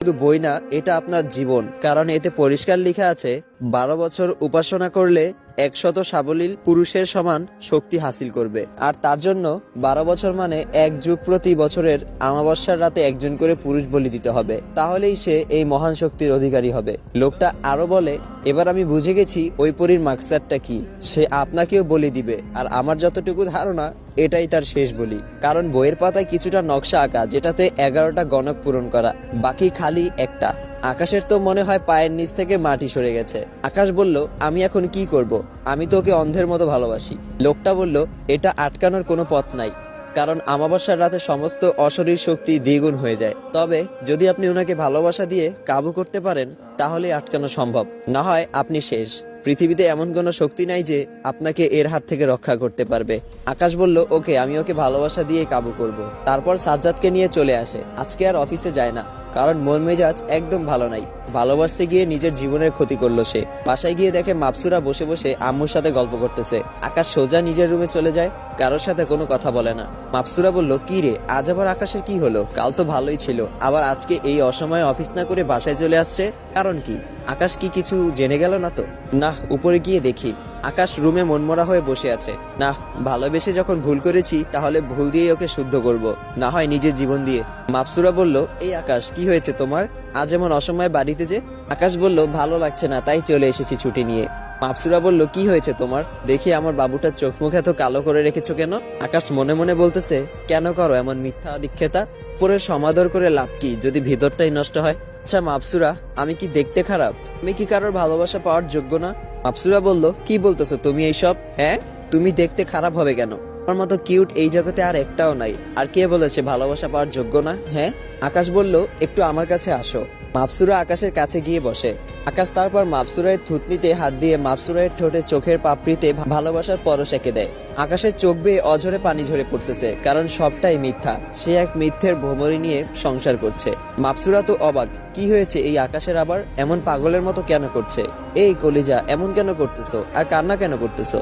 শুধু বই না এটা আপনার জীবন। কারণ এতে পরিষ্কার লেখা আছে বারো বছর উপাসনা করলে একশত সাবলীল পুরুষের সমান শক্তি হাসিল করবে। আর তার জন্য বারো বছর মানে এক যুগ প্রতি বছরের আমাবস্যার রাতে একজন করে পুরুষ বলি দিতে হবে। তাহলেই সে এই মহান শক্তির অধিকারী হবে। লোকটা আরও বলে, এবার আমি বুঝে গেছি ওই পরীর মাকসারটা কি। সে আপনাকেও বলি দিবে, আর আমার যতটুকু ধারণা, এটাই তার শেষ বলি। কারণ বইয়ের পাতায় কিছুটা নকশা আঁকা, যেটাতে এগারোটা গণক পূরণ করা, বাকি খালি একটা। আকাশের তো মনে হয় পায়ের নিচ থেকে মাটি সরে গেছে। আকাশ বলল, আমি এখন কি করব? আমি তো ওকে অন্ধের মতো ভালোবাসি। লোকটা বলল, এটা আটকানোর কোনো পথ নাই, কারণ আমাবস্যার রাতে সমস্ত অশরীর শক্তি দ্বিগুণ হয়ে যায়। তবে যদি আপনি ওনাকে ভালোবাসা দিয়ে কাবু করতে পারেন, তাহলে আটকানো সম্ভব। না হয় আপনি শেষ। পৃথিবীতে এমন কোনো শক্তি নাই যে আপনাকে এর হাত থেকে রক্ষা করতে পারবে। আকাশ বলল, ওকে, আমি ওকে ভালোবাসা দিয়ে কাবু করব। তারপর সাজ্জাদকে নিয়ে চলে আসে। আজকে আর অফিসে যায় না। কারণ মন মেজাজ একদম ভালো নাই। ভালোবাসতে গিয়ে নিজের জীবনের ক্ষতি করল সে। বাসায় গিয়ে দেখে মাপসুরা বসে বসে আম্মুর সাথে গল্প করতেছে। আকাশ সোজা নিজের রুমে চলে যায়, কারোর সাথে কোনো কথা বলে না। মাপসুরা বলল, কি রে, আজ আবার আকাশের কি হলো? কাল তো ভালোই ছিল। আবার আজকে এই অসময়ে অফিস না করে বাসায় চলে আসছে? কারণ কি? আকাশ কি কিছু জেনে গেল না তো? না উপরে গিয়ে দেখি। আকাশ রুমে মনমরা হয়ে বসে আছে। না, ভালোবেসে যখন ভুল করেছি, তাহলে ভুল দিয়ে ওকে শুদ্ধ করব। না হয় নিজের জীবন দিয়ে। মাপসুরা বলল, এই আকাশ, কি হয়েছে তোমার? আজ এমন অসময়ে বাড়িতে যে? আকাশ বলল, ভালো লাগছে না, তাই চলে এসেছি ছুটি নিয়ে। মাপসুরা বলল, কি হয়েছে তোমার? দেখি আমার বাবুটার চোখ মুখ এত কালো করে রেখেছো কেন? আকাশ মনে মনে বলতেছে, কেন করো এমন মিথ্যা দীক্ষেতা পরে সমাদর করে লাভ কি? যদি ভিতরটাই নষ্ট হয়? আচ্ছা মাপসুরা, আমি কি দেখতে খারাপ? আমি কি কারোর ভালোবাসা পাওয়ার যোগ্য না? মাপসুরা বলল, কি বলতেছো তুমি এইসব? হ্যাঁ? তুমি দেখতে খারাপ হবে কেন? আমার মতো কিউট এই জগতে আর একটাও নাই। আর কে বলেছে ভালোবাসা পাওয়ার যোগ্য না? হ্যাঁ? আকাশ বলল, একটু আমার কাছে আসো। মাপসুরা আকাশের কাছে গিয়ে বসে। আকাশ তারপর মাপসুরায়ের থুতনিতে হাত দিয়ে মাপসুরায়ের ঠোঁটে চোখের পাপড়িতে ভালোবাসার পরশ এঁকে দেয়। আকাশের চোখ বেয়ে অঝরে পানি ঝরে পড়তেছে, কারণ সবটাই মিথ্যা। সে এক মিথ্যের ভ্রমরি নিয়ে সংসার করছে। মাপসুরা তো অবাক, কি হয়েছে এই আকাশের আবার? এমন পাগলের মতো কেন করছে? এই কলিজা, এমন কেন করতেছো? আর কান্না কেন করতেছো?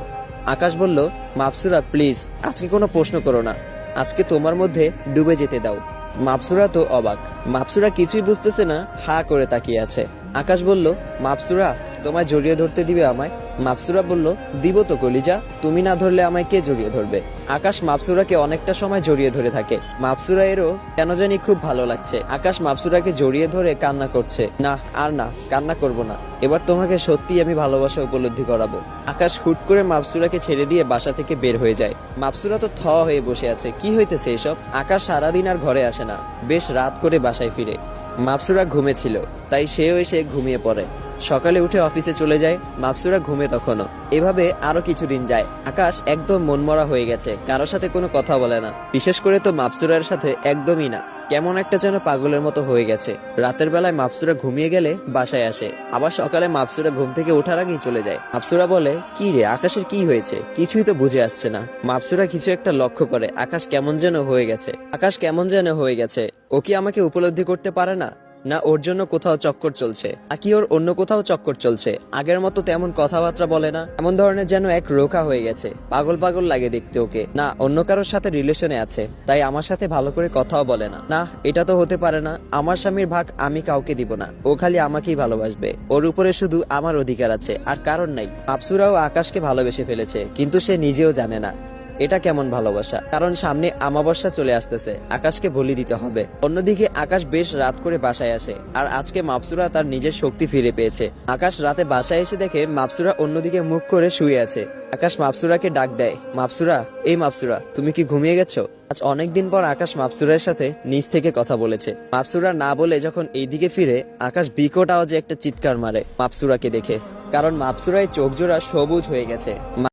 আকাশ বলল, মাপসুরা, প্লিজ, আজকে কোনো প্রশ্ন করো না। আজকে তোমার মধ্যে ডুবে যেতে দাও। মাপসুরা তো অবাক। মাপসুরা কিছুই বুঝতেছে না, হা করে তাকিয়ে আছে। আকাশ বলল, মাপসুরা, তোমায় জড়িয়ে ধরতে দিবে আমায়? মাপসুরা বলল, দিব তো কলিজা, তুমি না ধরলে আমায় কে জড়িয়ে ধরবে? আকাশ মাপসুরাকে অনেকটা সময় জড়িয়ে ধরে থাকে। মাপসুরা এরও কেন জানি খুব ভালো লাগছে। আকাশ মাপসুরাকে জড়িয়ে ধরে কান্না করছে। না, আর না, কান্না করব না। এবার তোমাকে সত্যি আমি ভালোবাসা উপলব্ধি করাবো। আকাশ হুট করে মাপসুরাকে ছেড়ে দিয়ে বাসা থেকে বের হয়ে যায়। মাপসুরা তো থ হয়ে বসে আছে। কি হইতেছে এসব? আকাশ সারাদিন আর ঘরে আসে না। বেশ রাত করে বাসায় ফিরে। মাপসুরা ঘুমেছিল তাই সেও এসে ঘুমিয়ে পড়ে। সকালে উঠে অফিসে চলে যায়, মাপসুরা ঘুমে তখনও। এভাবে আরও কিছুদিন যায়। আকাশ একদম মনমরা হয়ে গেছে, কারোর সাথে কোনো কথা বলে না। বিশেষ করে তো মাপসুরার সাথে একদমই না। কেমন একটা যেন পাগলের মতো হয়ে গেছে। রাতের বেলায় মাপসুরা ঘুমিয়ে গেলে বাসায় আসে। আবার সকালে মাপসুরা ঘুম থেকে ওঠার আগেই চলে যায়। মাপসুরা বলে, কি রে, আকাশের কি হয়েছে? কিছুই তো বুঝে আসছে না। মাপসুরা কিছু একটা লক্ষ্য করে, আকাশ কেমন যেন হয়ে গেছে। আকাশ কেমন যেন হয়ে গেছে। ও কি আমাকে উপলব্ধি করতে পারে না? না ওর জন্য কোথাও চক্কর চলছে নাকি ওর অন্য কোথাও চক্কর চলছে। আগের মতো তেমন কথাবার্তা বলে না। এমন ধরনের যেন এক রোখা হয়ে গেছে। পাগল পাগল লাগে দেখতে ওকে। না, অন্য কারোর সাথে রিলেশনে আছে, তাই আমার সাথে ভালো করে কথাও বলে না। না, এটা তো হতে পারে না। আমার স্বামীর ভাগ আমি কাউকে দিব না। ও খালি আমাকেই ভালোবাসবে। ওর উপরে শুধু আমার অধিকার আছে, আর কারণ নাই। আফসুরাও আকাশকে ভালোবেসে ফেলেছে, কিন্তু সে নিজেও জানে না। এটা কেমন ভালোবাসা? কারণ সামনে আমাবস্যা চলে আসতেছে, আকাশকে বলি দিতে হবে। অন্যদিকে আকাশ বেশ রাত করে বাসায় আসে, আর আজকে মাপসুরা তার নিজের শক্তি ফিরে পেয়েছে। আকাশ রাতে বাসায় এসে দেখে মাপসুরা অন্যদিকে মুখ করে শুয়ে আছে। আকাশ মাপসুরাকে ডাক দেয়, মাপসুরা, এই মাপসুরা, তুমি কি ঘুমিয়ে গেছো? আজ অনেকদিন পর আকাশ মাপসুরার সাথে নিজ থেকে কথা বলেছে। মাপসুরা না বলে যখন এইদিকে ফিরে, আকাশ বিকট আওয়াজে একটা চিৎকার মারে মাপসুরাকে দেখে। কারণ মাপসুরায় চোখ জোড়া সবুজ হয়ে গেছে।